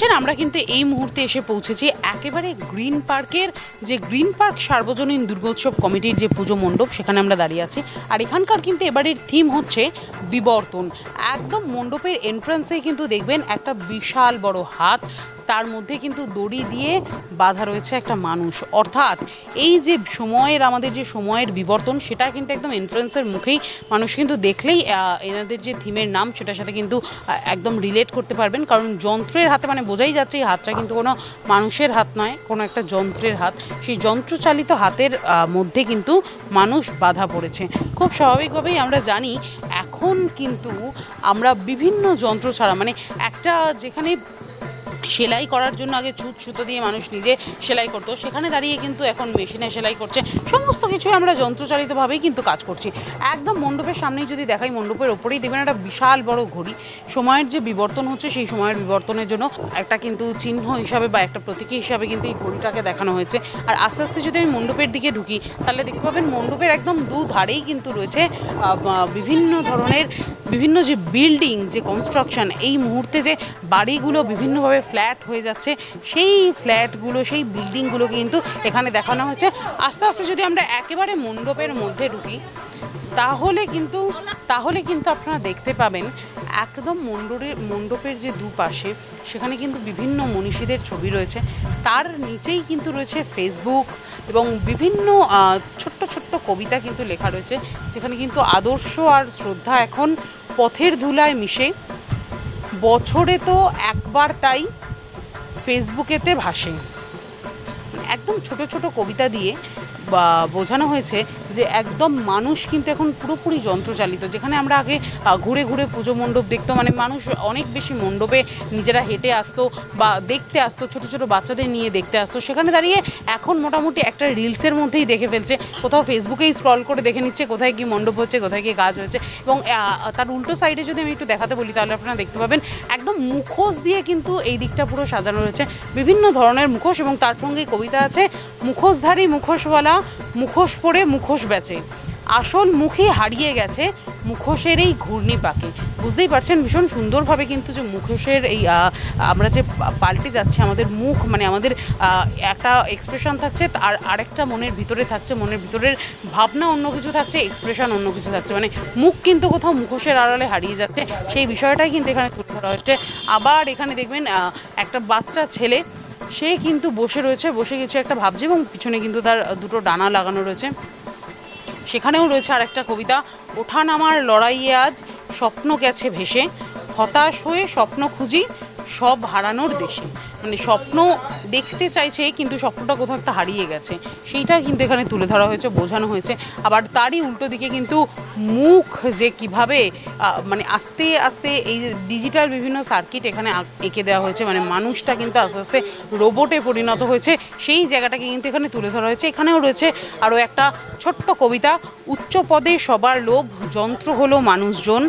পাচ্ছেন আমরা কিন্তু এই মুহূর্তে এসে পৌঁছেছি একেবারে গ্রিন পার্কের, যে গ্রিন পার্ক সার্বজনীন দুর্গোৎসব কমিটির যে পুজো মণ্ডপ, সেখানে আমরা দাঁড়িয়ে আছি। আর এখানকার কিন্তু এবারের থিম হচ্ছে বিবর্তন। একদম মণ্ডপের এন্ট্রান্সেই কিন্তু দেখবেন একটা বিশাল বড় হাত। তার মধ্যে কিন্তু দড়ি দিয়ে বাঁধা রয়েছে একটা মানুষ। অর্থাৎ এই যে সময়ের, আমাদের যে সময়ের বিবর্তন, সেটা কিন্তু একদম এন্ট্রান্সের মুখেই মানুষ কিন্তু দেখলেই এনাদের যে থিমের নাম, সেটার সাথে কিন্তু একদম রিলেট করতে পারবেন। কারণ যন্ত্রের হাতে মানে বোঝাই যাচ্ছে, এই হাতটা কিন্তু কোনো মানুষের হাত নয়, কোনো একটা যন্ত্রের হাত। সেই যন্ত্রচালিত হাতের মধ্যে কিন্তু মানুষ বাধা পড়েছে। খুব স্বাভাবিকভাবেই আমরা জানি, এখন কিন্তু আমরা বিভিন্ন যন্ত্র ছাড়া মানে একটা যেখানে সেলাই করার জন্য আগে ছুট সুতো দিয়ে মানুষ নিজে সেলাই করতো। সেখানে দাঁড়িয়ে কিন্তু এখন মেশিনে সেলাই করছে। সমস্ত কিছুই আমরা যন্ত্রচালিতভাবেই কিন্তু কাজ করছি। একদম মণ্ডপের সামনেই যদি দেখাই, মণ্ডপের ওপরেই দেখবেন একটা বিশাল বড় ঘড়ি। সময়ের যে বিবর্তন হচ্ছে, সেই সময়ের বিবর্তনের জন্য একটা কিন্তু চিহ্ন হিসাবে বা একটা প্রতীকী হিসাবে কিন্তু এই ঘড়িটাকে দেখানো হয়েছে। আর আস্তে আস্তে যদি আমি মণ্ডপের দিকে ঢুকি, তাহলে দেখতে পাবেন মণ্ডপের একদম দু ধারেই কিন্তু রয়েছে বিভিন্ন ধরনের বিভিন্ন যে বিল্ডিং যে কনস্ট্রাকশন এই মুহূর্তে যে বাড়িগুলো বিভিন্নভাবে ফ্ল্যাট হয়ে যাচ্ছে। সেই ফ্ল্যাটগুলো, সেই বিল্ডিংগুলোকে কিন্তু এখানে দেখানো হয়েছে। আস্তে আস্তে যদি আমরা একেবারে মণ্ডপের মধ্যে ঢুকি, তাহলে কিন্তু তাহলে কিন্তু আপনারা দেখতে পাবেন, একদম মণ্ডপের মণ্ডপের যে দুপাশে, সেখানে কিন্তু বিভিন্ন মনীষীদের ছবি রয়েছে। তার নিচেই কিন্তু রয়েছে ফেসবুক এবং বিভিন্ন ছোট্ট ছোট্ট কবিতা কিন্তু লেখা রয়েছে, যেখানে কিন্তু আদর্শ আর শ্রদ্ধা এখন পথের ধুলায় মিশে। বছরে তো একবার তাই ফেসবুকেতে ভাসে। একদম ছোট ছোট কবিতা দিয়ে বোঝানো হয়েছে যে একদম মানুষ কিন্তু এখন পুরোপুরি যন্ত্রচালিত। যেখানে আমরা আগে ঘুরে ঘুরে পুজো মণ্ডপ দেখতো মানে মানুষ অনেক বেশি মণ্ডপে নিজেরা হেঁটে আসতো বা দেখতে আসতো, ছোট ছোট বাচ্চাদের নিয়ে দেখতে আসতো। সেখানে দাঁড়িয়ে এখন মোটামুটি একটা রিলসের মধ্যেই দেখে ফেলছে। কোথাও ফেসবুকেই স্ক্রল করে দেখে নিচ্ছে কোথায় কি মণ্ডপ হচ্ছে, কোথায় কি কাজ হচ্ছে এবং তার উল্টো সাইডে যদি আমি একটু দেখাতে বলি, তাহলে আপনারা দেখতে পাবেন একদম মুখোশ দিয়ে কিন্তু এই দিকটা পুরো সাজানো রয়েছে। বিভিন্ন ধরনের মুখোশ এবং তার সঙ্গেই কবিতা আছে। মুখোশধারী মুখোশওয়ালা মুখোশ পরে মুখোশ বেচে। আসল মুখই হারিয়ে গেছে মুখোশের এই ঘূর্ণি পাকে বুঝতেই পারছেন ভীষণ সুন্দরভাবে কিন্তু যে মুখোশের এই আমরা যে পাল্টে যাচ্ছে, আমাদের মুখ মানে আমাদের একটা এক্সপ্রেশন থাকছে, আর আরেকটা মনের ভিতরে থাকছে, মনের ভিতরের ভাবনা অন্য কিছু থাকছে এক্সপ্রেশন অন্য কিছু থাকছে। মানে মুখ কিন্তু কোথাও মুখোশের আড়ালে হারিয়ে যাচ্ছে। সেই বিষয়টাই কিন্তু এখানে তুলে ধরা হচ্ছে আবার এখানে দেখবেন একটা বাচ্চা ছেলে সে কিন্তু বসে রয়েছে, বসে কিছু একটা ভাবছে এবং পিছনে কিন্তু তার দুটো ডানা লাগানো রয়েছে। সেখানেও রয়েছে আর একটা কবিতা ওঠা নামার লড়াইয়ে আজ স্বপ্ন গেছে ভেসে। হতাশ হয়ে স্বপ্ন খুঁজি সব হারানোর দেশে। মানে স্বপ্ন দেখতে চাইছে, কিন্তু স্বপ্নটা কোথাও একটা হারিয়ে গেছে। সেইটা কিন্তু এখানে তুলে ধরা হয়েছে, বোঝানো হয়েছে। আবার তারই উল্টো দিকে কিন্তু মুখ যে কীভাবে মানে আস্তে আস্তে এই ডিজিটাল বিভিন্ন সার্কিট এখানে এঁকে দেওয়া হয়েছে মানে মানুষটা কিন্তু আস্তে আস্তে রোবটে পরিণত হয়েছে, সেই জায়গাটাকে কিন্তু এখানে তুলে ধরা হয়েছে। এখানেও রয়েছে আরও একটা ছোট্ট কবিতা, উচ্চ পদে সবার লোভ, যন্ত্র হলো মানুষজন।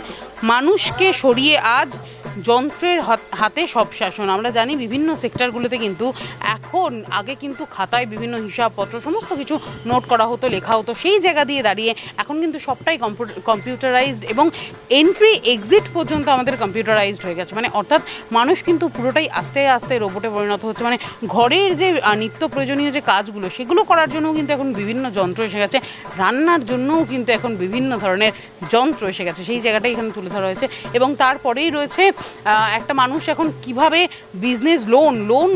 মানুষকে সরিয়ে আজ যন্ত্রের হাত- সব শাসন। আমরা জানি বিভিন্ন সেক্টরগুলোতে কিন্তু এখন আগে কিন্তু খাতায় বিভিন্ন হিসাবপত্র, সমস্ত কিছু নোট করা হতো, লেখা হতো। সেই জায়গা দিয়ে দাঁড়িয়ে এখন কিন্তু সবটাই কম্পিউটারাইজড এবং এন্ট্রি এক্সিট পর্যন্ত আমাদের কম্পিউটারাইজড হয়ে গেছে। মানে অর্থাৎ মানুষ কিন্তু পুরোটাই আস্তে আস্তে রোবটে পরিণত হচ্ছে। মানে ঘরের যে নিত্য প্রয়োজনীয় যে কাজগুলো, সেগুলো করার জন্যও কিন্তু এখন বিভিন্ন যন্ত্র এসে গেছে। রান্নার জন্যও কিন্তু এখন বিভিন্ন ধরনের যন্ত্র এসে গেছে। সেই জায়গাটাই এখানে তুলে ধরা হয়েছে। এবং তারপরেই রয়েছে একটা মানুষ এখন কীভাবে বিজনেস লোন লোন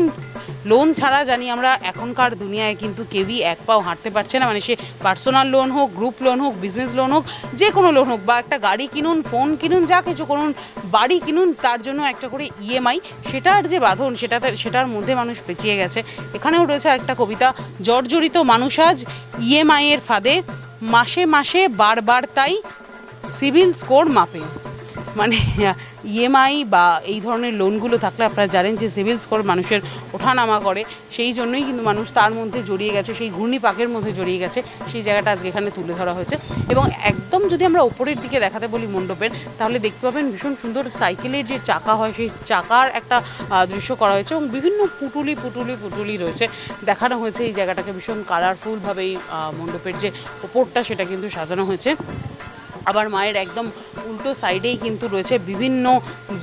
লোন ছাড়া জানি আমরা এখনকার দুনিয়ায় কিন্তু কেউই এক পাও হাঁটতে পারছে না। মানে সে পার্সোনাল লোন হোক গ্রুপ লোন হোক বিজনেস লোন হোক, যে কোনো লোন হোক, বা একটা গাড়ি কিনুন ফোন কিনুন, যা কিছু করুন, বাড়ি কিনুন, তার জন্য একটা করে ইএমআই সেটার যে বাঁধন সেটাতে সেটার মধ্যে মানুষ পেঁচিয়ে গেছে। এখানেও রয়েছে একটা কবিতা, জর্জরিত মানুষ আজ ইএমআইয়ের ফাঁদে, মাসে মাসে, বারবার তাই সিভিল স্কোর মাপে। মানে ইএমআই বা এই ধরনের লোনগুলো থাকলে আপনারা জানেন যে সিভিল স্কোর মানুষের ওঠানামা করে। সেই জন্যই কিন্তু মানুষ তার মধ্যে জড়িয়ে গেছে, সেই ঘূর্ণি পাকের মধ্যে জড়িয়ে গেছে, সেই জায়গাটা আজকে এখানে তুলে ধরা হয়েছে। এবং একদম যদি আমরা ওপরের দিকে দেখাতে বলি মণ্ডপের, তাহলে দেখতে পাবেন ভীষণ সুন্দর সাইকেলের যে চাকা হয়, সেই চাকার একটা দৃশ্য করা হয়েছে এবং বিভিন্ন পুটুলি পুটুলি পুটুলি রয়েছে। দেখানো হয়েছে এই জায়গাটাকে ভীষণ কালারফুলভাবে এই মণ্ডপের যে ওপরটা, সেটা কিন্তু সাজানো হয়েছে। আবার মায়ের একদম উল্টো সাইডেই কিন্তু রয়েছে বিভিন্ন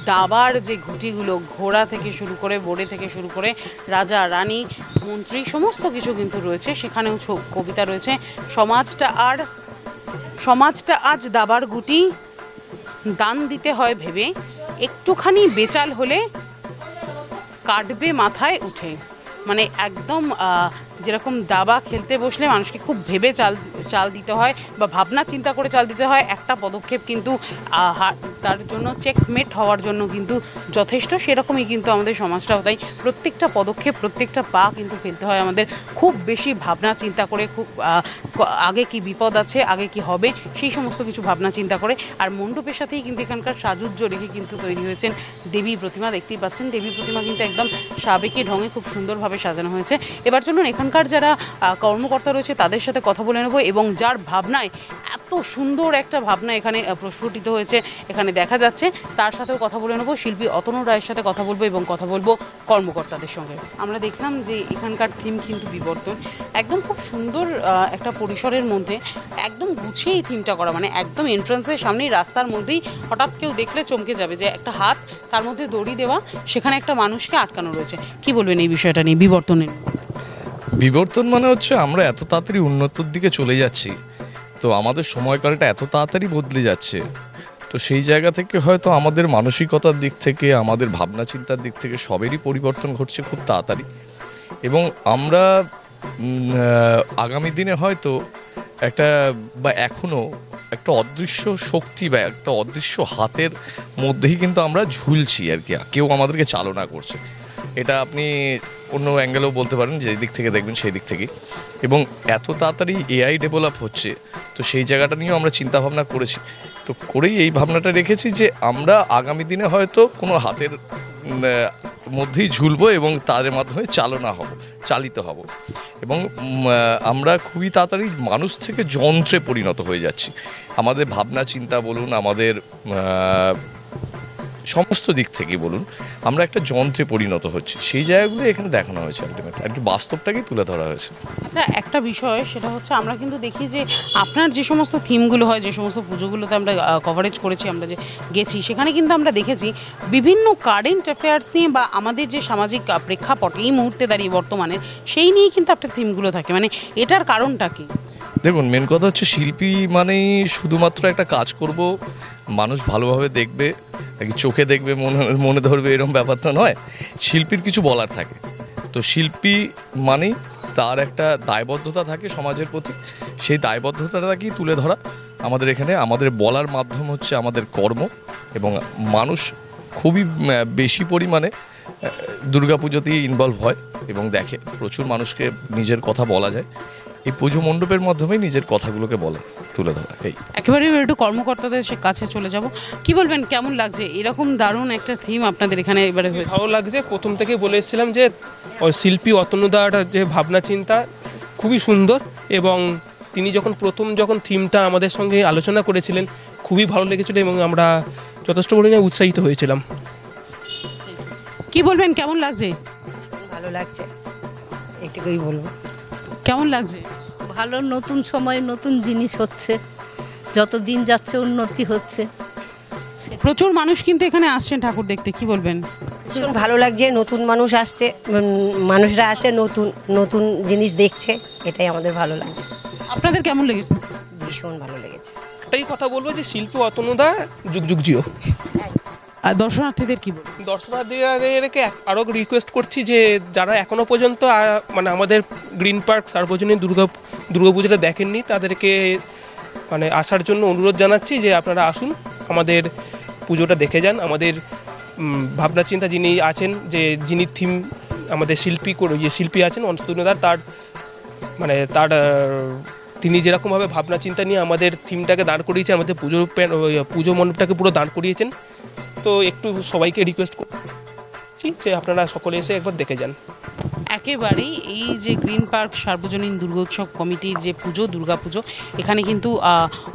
দাবার যে ঘুঁটিগুলো, ঘোড়া থেকে শুরু করে, বোড়ে থেকে শুরু করে, রাজা, রানী, মন্ত্রী, সমস্ত কিছু কিন্তু রয়েছে। সেখানেও কবিতা রয়েছে। সমাজটা আর, সমাজটা আজ দাবার গুটি দান দিতে হয় ভেবে, একটুখানি বেচাল হলে কাটবে মাথায় উঠে। মানে একদম যেরকম দাবা খেলতে বসলে মানুষকে খুব ভেবে চাল চাল দিতে হয় বা ভাবনা চিন্তা করে চাল দিতে হয়। একটা পদক্ষেপ কিন্তু তার জন্য চেকমেট হওয়ার জন্য কিন্তু যথেষ্ট। সেরকমই কিন্তু আমাদের সমাজটাও তাই। প্রত্যেকটা পদক্ষেপ, প্রত্যেকটা পা কিন্তু ফেলতে হয় আমাদের। খুব বেশি ভাবনা চিন্তা করে, খুব আগে কি বিপদ আছে, আগে কি হবে, সেই সমস্ত কিছু ভাবনা চিন্তা করে। আর মণ্ডপের সাথেই কিন্তু এখানকার সাজুজ্য রেখে কিন্তু তৈরি হয়েছেন দেবী প্রতিমা। দেখতেই পাচ্ছেন, দেবী প্রতিমা কিন্তু একদম সাবেকি ঢঙে খুব সুন্দরভাবে সাজানো হয়েছে। এবার চলুন এখানকার যারা কর্মকর্তা রয়েছে তাদের সাথে কথা বলে নেব এবং যার ভাবনায় এত সুন্দর একটা ভাবনা এখানে প্রস্ফুটিত হয়েছে, এখানে দেখা যাচ্ছে, তার সাথেও কথা বলে নেব। শিল্পী অতনু রায়ের সাথে কথা বলব এবং কথা বলব কর্মকর্তাদের সঙ্গে। আমরা দেখলাম যে এখানকার থিম কিন্তু বিবর্তন। একদম খুব সুন্দর একটা পরিসরের মধ্যে একদম গুছিয়ে থিমটা করা মানে একদম এন্ট্রান্সের সামনেই, রাস্তার মধ্যেই হঠাৎ কেউ দেখলে চমকে যাবে যে একটা হাত, তার মধ্যে দড়ি দেওয়া, সেখানে একটা মানুষকে আটকানো রয়েছে। কি বলবেন এই বিষয়টা নিয়ে বিবর্তনের? বিবর্তন মানে হচ্ছে আমরা এত তাড়াতাড়ি উন্নতির দিকে চলে যাচ্ছি। তো আমাদের সময়কালটা এত তাড়াতাড়ি বদলে যাচ্ছে। তো সেই জায়গা থেকে হয়তো আমাদের মানসিকতার দিক থেকে, আমাদের ভাবনা চিন্তার দিক থেকে সবেরই পরিবর্তন ঘটছে খুব তাড়াতাড়ি। এবং আমরা আগামী দিনে হয়তো একটা বা এখনও একটা অদৃশ্য শক্তি বা একটা অদৃশ্য হাতের মধ্যেই কিন্তু আমরা ঝুলছি আর কি কেউ আমাদেরকে চালনা করছে। এটা আপনি অন্য অ্যাঙ্গেলেও বলতে পারেন যে দিক থেকে দেখবেন সেই দিক থেকে এবং এত তাড়াতাড়ি এআই ডেভেলপ হচ্ছে, তো সেই জায়গাটা নিয়েও আমরা চিন্তা ভাবনা করেছি। তো করেই এই ভাবনাটা রেখেছি যে আমরা আগামী দিনে হয়তো কোনো হাতের মধ্যেই ঝুলবো এবং তাদের মাধ্যমে চালনা হব, চালিত হব। এবং আমরা খুবই তাড়াতাড়ি মানুষ থেকে যন্ত্রে পরিণত হয়ে যাচ্ছি। আমাদের ভাবনা চিন্তা বলুন, আমাদের সমস্ত দিক থেকে বলুন আমরা একটা যন্ত্রে পরিণত হচ্ছি। সেই জায়গাগুলো এখানে দেখানো হয়েছে আলটিমেট আর কি বাস্তবটাকেই তুলে ধরা হয়েছে। আচ্ছা একটা বিষয় সেটা হচ্ছে আমরা কিন্তু দেখি যে আপনার যে সমস্ত থিমগুলো হয় যে সমস্ত পুজোগুলোতে আমরা কভারেজ করেছি আমরা যে গেছি সেখানে কিন্তু আমরা দেখেছি বিভিন্ন কারেন্ট অ্যাফেয়ার্স নিয়ে বা আমাদের যে সামাজিক প্রেক্ষাপট এই মুহূর্তে দাঁড়িয়ে বর্তমানে সেই নিয়েই কিন্তু আপনার থিমগুলো থাকে। মানে এটার কারণটা কি? দেখুন মেন কথা হচ্ছে শিল্পী মানেই শুধুমাত্র একটা কাজ করব মানুষ ভালোভাবে দেখবে, নাকি চোখে দেখবে, মনে মনে ধরবে এরকম ব্যাপারটা নয়। শিল্পীর কিছু বলার থাকে। তো শিল্পী মানেই তার একটা দায়বদ্ধতা থাকে সমাজের প্রতি। সেই দায়বদ্ধতাটাকেই তুলে ধরা? আমাদের এখানে আমাদের বলার মাধ্যম হচ্ছে আমাদের কর্ম এবং মানুষ খুবই বেশি পরিমাণে দুর্গাপুজোতেই ইনভলভ হয় এবং দেখে। প্রচুর মানুষকে নিজের কথা বলা যায়। এই পুজো মণ্ডপের মাধ্যমেই নিজের কথাগুলোকে বলে তুলে ধরা। এই। একেবারে একটু কর্মকর্তাদের সে কাছে চলে যাব। কি বলবেন? কেমন লাগছে? এরকম দারুণ একটা থিম আপনাদের এখানে এবারে হয়েছে। ভালো লাগছে। প্রথম থেকে বলে এসেছিলাম যে ওই শিল্পী অতনুদার যে ভাবনা চিন্তা খুবই সুন্দর এবং তিনি যখন প্রথম যখন থিমটা আমাদের সঙ্গে আলোচনা করেছিলেন খুবই ভালো লেগেছিল এবং আমরা যথেষ্ট পরিমাণে উৎসাহিত হয়েছিলাম। কি বলবেন? কেমন লাগছে? ভালো লাগছে। এটুকুই বলব। কেমন লাগছে? ভালো নতুন সময় নতুন জিনিস হচ্ছে। যত দিন যাচ্ছে উন্নতি হচ্ছে। প্রচুর মানুষ কিন্তু এখানে আসছেন ঠাকুর দেখতে কি বলবেন? ভীষণ ভালো লাগছে নতুন মানুষ আসছে মানুষরা আসছে নতুন নতুন জিনিস দেখছে এটাই আমাদের ভালো লাগছে। আপনাদের কেমন লেগেছে? ভীষণ ভালো লেগেছে। একটাই কথা বলব যে শিল্প অতনুদা যুগ যুগ জিও। আর দর্শনার্থীদের কি বলবেন দর্শনার্থীদেরকে আরও রিকোয়েস্ট করছি যে যারা এখনও পর্যন্ত মানে আমাদের গ্রিন পার্ক, সার্বজনীন দুর্গা দুর্গাপুজোটা দেখেননি, তাদেরকে মানে আসার জন্য অনুরোধ জানাচ্ছি যে আপনারা আসুন, আমাদের পুজোটা দেখে যান। আমাদের ভাবনা চিন্তা যিনি আছেন, যে যিনি থিম আমাদের শিল্পী করে ইয়ে শিল্পী আছেন অন্তনুদার তার মানে তার তিনি যেরকমভাবে ভাবনা চিন্তা নিয়ে আমাদের থিমটাকে দাঁড় করিয়েছেন, আমাদের পুজো পুজো মণ্ডপটাকে পুরো দাঁড় করিয়েছেন তো একটু সবাইকে রিকোয়েস্ট করছি যে আপনারা সকলে এসে একবার দেখে যান। একেবারেই এই যে গ্রিন পার্ক সার্বজনীন দুর্গোৎসব কমিটির যে পুজো দুর্গাপুজো এখানে কিন্তু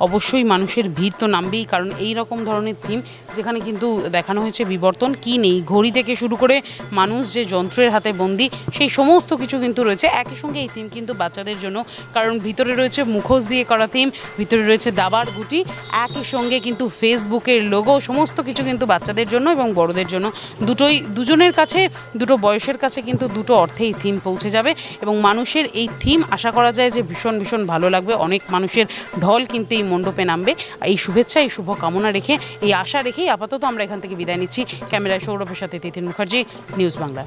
অবশ্যই মানুষের ভিড় তো নামবেই, কারণ এই রকম ধরনের থিম যেখানে কিন্তু দেখানো হয়েছে বিবর্তন, কি নেই? ঘড়ি থেকে শুরু করে মানুষ যে যন্ত্রের হাতে বন্দি, সেই সমস্ত কিছু কিন্তু রয়েছে। একই সঙ্গে এই থিম কিন্তু বাচ্চাদের জন্য, কারণ ভিতরে রয়েছে মুখোশ দিয়ে করা থিম ভিতরে রয়েছে দাবার গুটি, একই সঙ্গে কিন্তু ফেসবুকের লোগো সমস্ত কিছু কিন্তু বাচ্চাদের জন্য এবং বড়দের জন্য। দুটোই, দুজনের কাছে, দুটো বয়সের কাছে কিন্তু দুটো অর্থেই থিম পৌঁছে যাবে এবং মানুষের এই থিম আশা করা যায় যে ভীষণ ভীষণ ভালো লাগবে। অনেক মানুষের ঢল কিন্তু এই মণ্ডপে নামবে। এই শুভেচ্ছা, এই শুভ কামনা রেখে, এই আশা রেখেই আপাতত আমরা এখান থেকে বিদায় নিচ্ছি। ক্যামেরায় সৌরভের সাথে তিতিন মুখার্জি, নিউজ বাংলা।